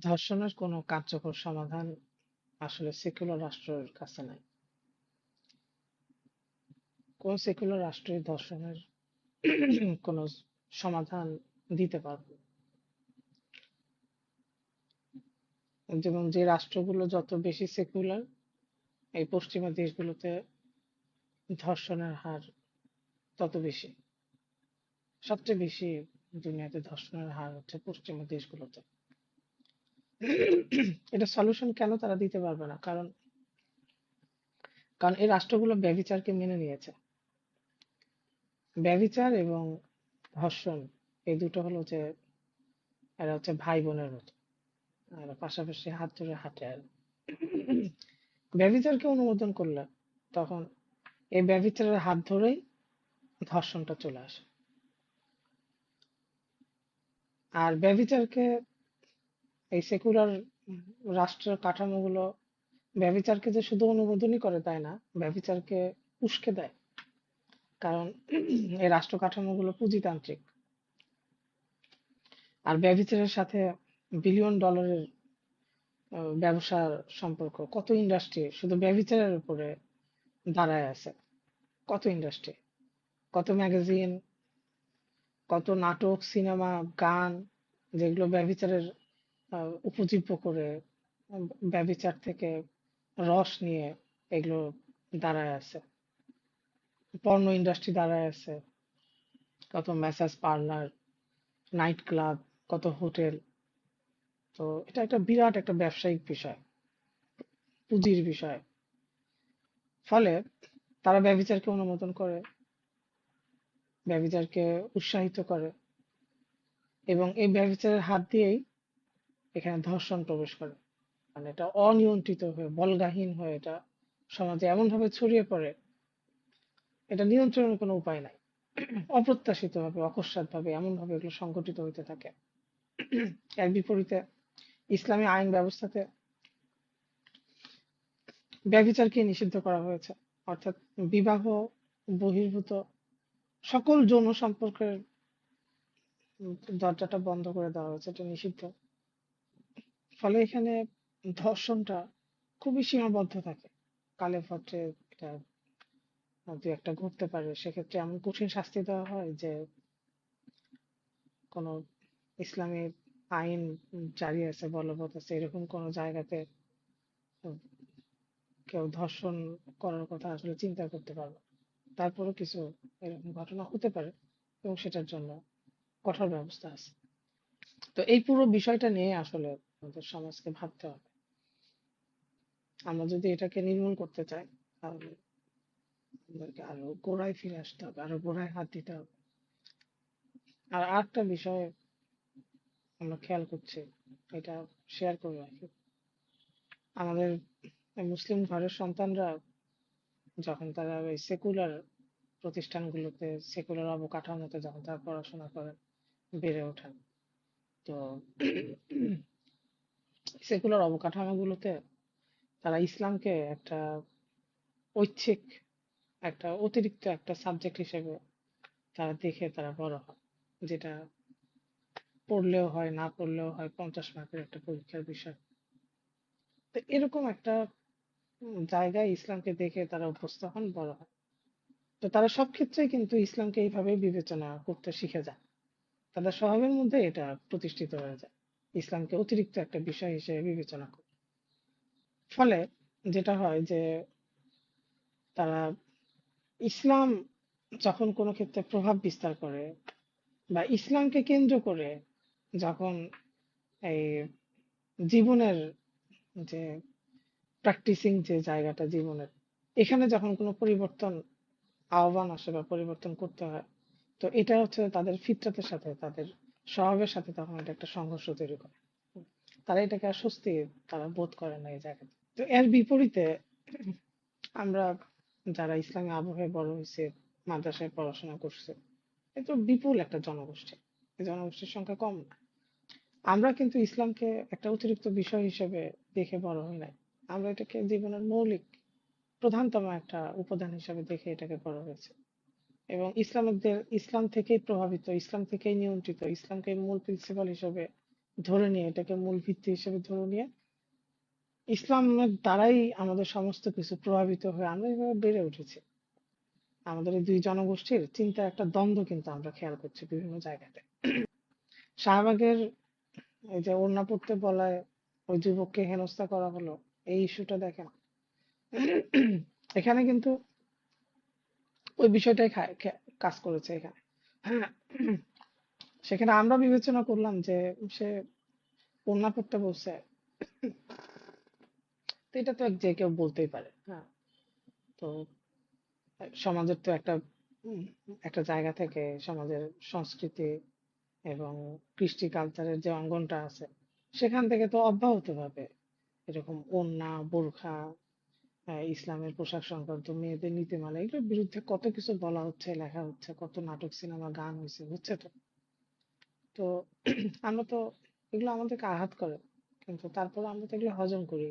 ধর্ষণের কোনো কার্যকর সমাধান আসলে সেকুলার রাষ্ট্রের কাছে নাই। কোন সেকুলার রাষ্ট্রই ধর্ষণের কোনো সমাধান দিতে পারবে। যেমন যে রাষ্ট্রগুলো যত বেশি সেকুলার, এই পশ্চিমা দেশগুলোতে ধর্ষণের হার তত বেশি। সবচেয়ে বেশি দুনিয়াতে ধর্ষণের হার হচ্ছে পশ্চিমা দেশগুলোতে। এটা সলিউশন কেন তারা দিতে পারবে না? কারণ কারণ এই রাষ্ট্রগুলো ব্যভিচারকে মেনে নিয়েছে। ব্যভিচার এবং ধর্ষণ, এই দুটো হলো যে, এরা হচ্ছে ভাই বোনের মতো। আর পাশাপাশি হাত ধরে হাঁটে আর ব্যভিচারকে অনুমোদন করলে তখন এই ব্যভিচারের হাত ধরেই ধর্ষণটা চলে আসে। আর ব্যভিচারকে এই সেকুলার রাষ্ট্রের কাঠামোগুলো ব্যভিচারকে যে শুধু অনুমোদনই করে তাই না ব্যভিচারকে উস্কে দেয়। কারণ এই রাষ্ট্র কাঠামোগুলো পুঁজিতান্ত্রিক। আর ব্যভিচারের সাথে বিলিয়ন ডলারের ব্যবসার সম্পর্ক কত ইন্ডাস্ট্রি শুধু ব্যভিচারের উপরে দাঁড়ায় আছে? কত ইন্ডাস্ট্রি কত ম্যাগাজিন কত নাটক সিনেমা গান যেগুলো ব্যভিচারের আহ, উপজীব্য করে উম, ব্যভিচার থেকে রস নিয়ে এগুলো দাঁড়ায় আছে। পর্ন ইন্ডাস্ট্রি দাঁড়ায় আছে। কত ম্যাসাজ পার্লার নাইট ক্লাব কত হোটেল তো এটা একটা বিরাট একটা ব্যবসায়িক বিষয় পুঁজির বিষয়। ফলে তারা ব্যভিচারকে অনুমোদন করে ব্যভিচারকে উৎসাহিত করে এবং এই ব্যভিচারের হাত দিয়েই এখানে ধর্ষণ প্রবেশ করে। মানে এটা অনিয়ন্ত্রিত হয়ে, বলগাহীন হয়ে এটা সমাজে এমন ভাবে ছড়িয়ে পড়ে, এটা নিয়ন্ত্রণের কোনো উপায় নাই। অপ্রত্যাশিত ভাবে অকস্মাৎ ভাবে এমন ভাবে এগুলো সংঘটিত হইতে থাকে। এর বিপরীতে, ইসলামী আইন ব্যবস্থাতে ব্যভিচারকে নিষিদ্ধ করা হয়েছে। অর্থাৎ বিবাহ, বহির্ভূত সকল যৌন সম্পর্কের দরজাটা বন্ধ করে দেওয়া হয়েছে, এটা নিষিদ্ধ। ফলে এখানে ধর্ষণটা খুবই সীমাবদ্ধ থাকে। কালে ভদ্রে এটা দু একটা ঘটতে পারে। সেক্ষেত্রে এমন কঠিন শাস্তি দেওয়া হয় যে কোনো ইসলামী আইন জারি আছে, বলবৎ আছে, এরকম কোনো জায়গাতে কেউ ধর্ষণ করার কথা আসলে চিন্তা করতে পারবে। তারপরেও কিছু এরকম ঘটনা হতে পারে এবং সেটার জন্য কঠোর ব্যবস্থা আছে। তো এই পুরো বিষয়টা নিয়ে আসলে আমাদের সমাজকে ভাবতে হবে। আমরা যদি এটাকে নির্মূল করতে চাই, তাহলে আমাদেরকে আরও গোড়ায় ফিরে আসতে হবে, আরও গোড়ায় হাত দিতে হবে। আর আরেকটা বিষয় আমরা খেয়াল করছি, এটা শেয়ার করে রাখি। আমাদের মুসলিম ঘরের সন্তানরা যখন তারা ওই সেকুলার প্রতিষ্ঠানগুলোতে সেকুলার অবকাঠামোতে যখন তারা পড়াশোনা করেন, বেড়ে ওঠেন, তো সেকুলার অবকাঠামোগুলোতে তারা ইসলামকে একটা ঐচ্ছিক, একটা অতিরিক্ত একটা সাবজেক্ট হিসেবে তারা দেখে তারা বড় হয়। যেটা পড়লেও হয়, না পড়লেও হয়, পঞ্চাশ মার্কের একটা পরীক্ষার বিষয়। তো এরকম একটা জায়গায় ইসলামকে দেখে তারা অভ্যস্ত হন, বড় হয়। তো তারা সব ক্ষেত্রেই কিন্তু ইসলামকে এইভাবে বিবেচনা করতে শিখে যায় তাদের স্বভাবের মধ্যে এটা প্রতিষ্ঠিত হয়ে যায়। ইসলামকে অতিরিক্ত একটা বিষয় হিসেবে বিবেচনা করে। ফলে যেটা হয় যে, তারা ইসলাম যখন কোনো ক্ষেত্রে প্রভাব বিস্তার করে বা ইসলামকে কেন্দ্র করে যখন এই জীবনের যে প্র্যাকটিসিং যে জায়গাটা জীবনের, এখানে যখন কোনো পরিবর্তন, আহ্বান আসে বা পরিবর্তন করতে হয়, তো এটা হচ্ছে তাদের ফিতরাতের সাথে তাদের স্বভাবের সাথে তখন এটা একটা সংঘর্ষ তৈরি করে। তারা এটাকে আর স্বস্তি তারা বোধ করে না এই জায়গাতে। তো এর বিপরীতে আমরা যারা ইসলামী আবহে বড় হয়েছে মাদ্রাসায় পড়াশোনা করছে, এ তো বিপুল একটা জনগোষ্ঠী। এই জনগোষ্ঠীর সংখ্যা কম না। আমরা কিন্তু ইসলামকে একটা অতিরিক্ত বিষয় হিসেবে দেখে বড় হই নাই। আমরা এটাকে জীবনের মৌলিক প্রধানতম একটা উপাদান হিসেবে দেখে এটাকে বড় হয়েছে। এবং ইসলামিকদের, ইসলাম থেকেই প্রভাবিত, ইসলাম থেকেই নিয়ন্ত্রিত, ইসলামকে মূল প্রিন্সিপাল হিসেবে ধরে নিয়ে, এটাকে মূল ভিত্তি হিসেবে ধরে নিয়ে ইসলামের দ্বারাই আমাদের সমস্ত কিছু প্রভাবিত হয়ে আমরা এভাবে বেড়ে উঠেছি। আমাদের দুই জনগোষ্ঠীর চিন্তার একটা দ্বন্দ্ব কিন্তু আমরা খেয়াল করছি বিভিন্ন জায়গাতে। শাহবাগের এই যে ওড়না পড়তে বলায় ওই যুবককে হেনস্থা করা হলো, এই ইস্যুটা দেখেন। এখানে কিন্তু ওই বিষয়টাই কাজ করেছে এখানে। সেখানে আমরা বিবেচনা করলাম যে সে ওড়না পড়তে তো এটা তো যে কেউ বলতেই পারে হ্যাঁ। তো সমাজের তো একটা একটা জায়গা থেকে সমাজের সংস্কৃতি এবং কৃষ্টি কালচারের যে অঙ্গনটা আছে, সেখান থেকে তো অব্যাহতভাবে এরকম ওড়না, বোরখা ইসলামের পোশাক সংক্রান্ত মেয়েদের নীতিমালা, এগুলোর বিরুদ্ধে কত কিছু বলা হচ্ছে, লেখা হচ্ছে, কত নাটক, সিনেমা, গান হয়েছে হচ্ছে তো। তো আমরা তো এগুলো আমাদেরকে আঘাত করে, কিন্তু তারপর আমরা তো এগুলো হজম করি।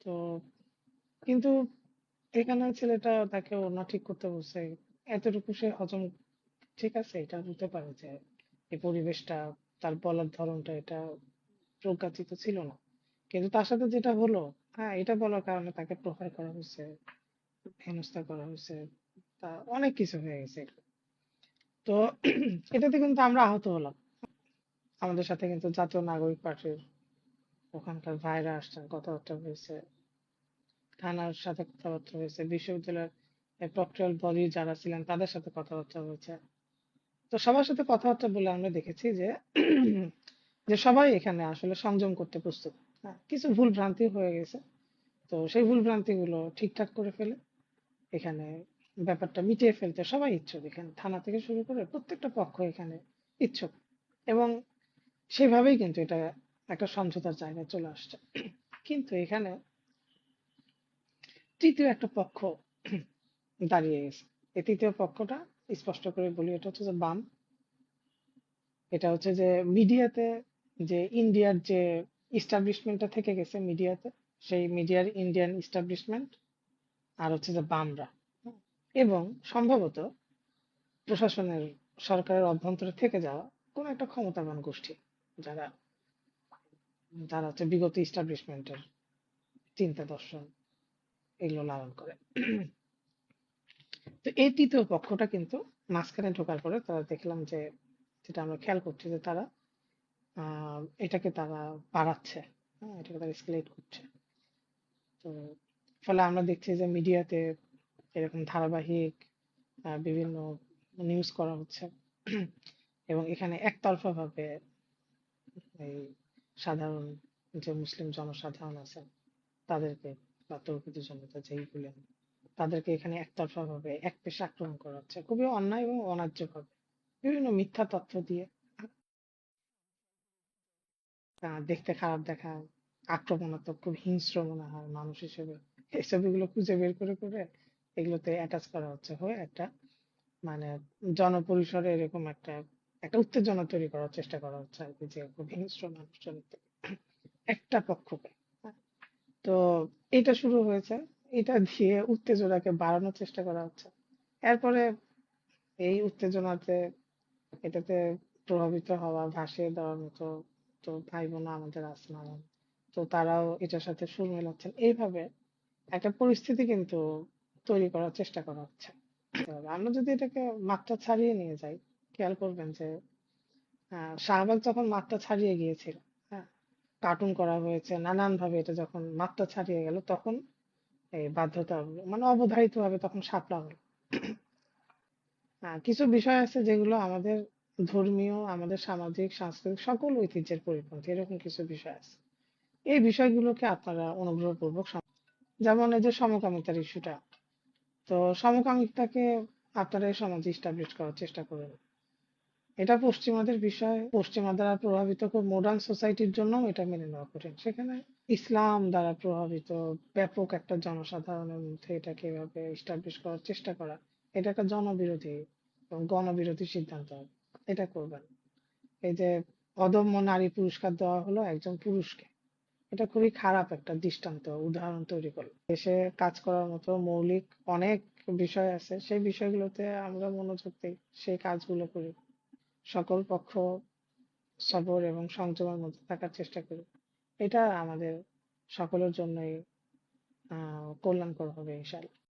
তো কিন্তু এখানে ছেলেটা তাকে ওড়না ঠিক করতে বলছে, এতটুকু সে হজম ঠিক আছে, এটা বুঝতে পারে যে এই পরিবেশটা, তার বলার ধরনটা, এটা প্রজ্ঞাচিত ছিল না। কিন্তু তার সাথে যেটা হলো হ্যাঁ এটা বলার কারণে তাকে প্রহার করা হয়েছে, হেনস্থা করা হয়েছে, তা অনেক কিছু হয়ে গেছে। তো এটাতে কিন্তু আমরা আহত হলাম। আমাদের সাথে কিন্তু জাতীয় নাগরিক পার্টির ওখানকার ভাইরা আসছেন, কথাবার্তা হয়েছে, থানার সাথে কথাবার্তা হয়েছে, বিশ্ববিদ্যালয়ের প্রক্টরাল বডি যারা ছিলেন তাদের সাথে কথাবার্তা হয়েছে। তো সবার সাথে কথাবার্তা বলে আমরা দেখেছি যে যে সবাই এখানে আসলে সংযম করতে প্রস্তুত। কিছু ভুল ভ্রান্তি হয়ে গেছে। তো সেই ভুল ভ্রান্তি গুলো ঠিকঠাক করে ফেলে, এখানে ব্যাপারটা মিটিয়ে ফেলতে সবাই ইচ্ছুক। এখানে থানা থেকে শুরু করে প্রত্যেকটা পক্ষ এখানে ইচ্ছুক। এবং সেভাবেই কিন্তু এটা একটা সমঝোতার জায়গায় চলে আসছে। কিন্তু এখানে তৃতীয় একটা পক্ষ দাঁড়িয়ে গেছে। এই তৃতীয় পক্ষটা স্পষ্ট করে বলি, এটা হচ্ছে যে বাম। এটা হচ্ছে যে মিডিয়াতে যে ইন্ডিয়ার যে ইস্টাবলিশমেন্টটা থেকে গেছে মিডিয়াতে, সেই মিডিয়ার ইন্ডিয়ান ইস্টাবলিশমেন্ট আর হচ্ছে যে বামরা। এবং সম্ভবত প্রশাসনের সরকারের অভ্যন্তরে থেকে যাওয়া কোন একটা ক্ষমতাবান গোষ্ঠী, যারা যারা হচ্ছে বিগত ইস্টাবলিশমেন্টের চিন্তা দর্শন এগুলো লালন করে। তো এই তৃতীয় পক্ষটা কিন্তু মাঝখানে ঢোকার পরে তারা দেখলাম যে, যেটা আমরা খেয়াল করছি যে তারা এটাকে তারা বাড়াচ্ছে হ্যাঁ এটাকে তারা এসকেলেট করছে। তো ফলে আমরা দেখছি যে মিডিয়াতে এরকম ধারাবাহিক বিভিন্ন নিউজ করা হচ্ছে। এবং এখানে একতরফা ভাবে এই সাধারণ যে মুসলিম জনসাধারণ আছে, তাদেরকে বা তৌহিদি জনতা যেই বলেন, তাদেরকে এখানে একতরফা ভাবে এক পেশে আক্রমণ করা হচ্ছে। খুবই অন্যায় এবং অন্যায্য ভাবে বিভিন্ন মিথ্যা তথ্য দিয়ে দেখতে খারাপ দেখা, আক্রমণাত্মক, খুব হিংস্র মনে হয় মানুষ হিসেবে। এই ছবিগুলো খুঁজে বের করে করে এগুলোতে অ্যাটাচ করা হচ্ছে হয়ে একটা মানে জনপরিসরে এরকম একটা একটা উত্তেজনা তৈরি করার চেষ্টা করা হচ্ছে আর কি, যে খুব হিংস্র মানুষজন একটা পক্ষকে। তো এটা শুরু হয়েছে। এটা দিয়ে উত্তেজনাকে বাড়ানোর চেষ্টা করা হচ্ছে। এরপরে এই উত্তেজনাতে এটাতে প্রভাবিত হওয়া, ভাসিয়ে দেওয়ার মতো তো ভাই বোন আমাদের না। তো তারাও এটার সাথে সুর মেলাচ্ছেন এইভাবে একটা পরিস্থিতি কিন্তু তৈরি করার চেষ্টা করা হচ্ছে। আমরা যদি এটাকে মাত্রা ছাড়িয়ে নিয়ে যাই, খেয়াল করবেন যে শাহবাগ যখন মাত্রা ছাড়িয়ে গিয়েছিল হ্যাঁ কার্টুন করা হয়েছে নানান ভাবে এটা যখন মাত্রা ছাড়িয়ে গেল, তখন এই বাধ্যতা মানে অবধারিত ভাবে তখন সাপলা হলো। কিছু বিষয় আছে যেগুলো আমাদের ধর্মীয়, আমাদের সামাজিক, সাংস্কৃতিক সকল ঐতিহ্যের পরিপন্থী, এরকম কিছু বিষয় আছে। এই বিষয়গুলোকে আপনারা অনুগ্রহপূর্বক যেমন এই যে সমকামিতার ইস্যুটা, তো সমকামিতাকে আপনারা এই সমাজে ইস্টাবলিশ করার চেষ্টা করেন। এটা পশ্চিমাদের বিষয়, পশ্চিমা দ্বারা প্রভাবিত খুব মডার্ন সোসাইটির জন্য এটা মেনে নেওয়া কঠিন। সেখানে ইসলাম দ্বারা প্রভাবিত, ব্যাপক একটা জনসাধারণের মধ্যে এটাকে এভাবে ইস্টাবলিশ করার চেষ্টা করা, এটা একটা জনবিরোধী এবং গণবিরোধী সিদ্ধান্ত। হবে। এটা করবেন। এই যে অদম্য নারী পুরস্কার দেওয়া হলো একজন পুরুষকে। এটা খুবই খারাপ একটা দৃষ্টান্ত, উদাহরণ তৈরি করল। দেশে কাজ করার মতো মৌলিক অনেক বিষয় আছে, সেই বিষয়গুলোতে আমরা মনোযোগ দিই, সেই কাজগুলো করি। সকল পক্ষ সবর এবং সংযমের মধ্যে থাকার চেষ্টা করি। এটা আমাদের সকলের জন্যই, আহ, কল্যাণকর হবে ইনশাল্লাহ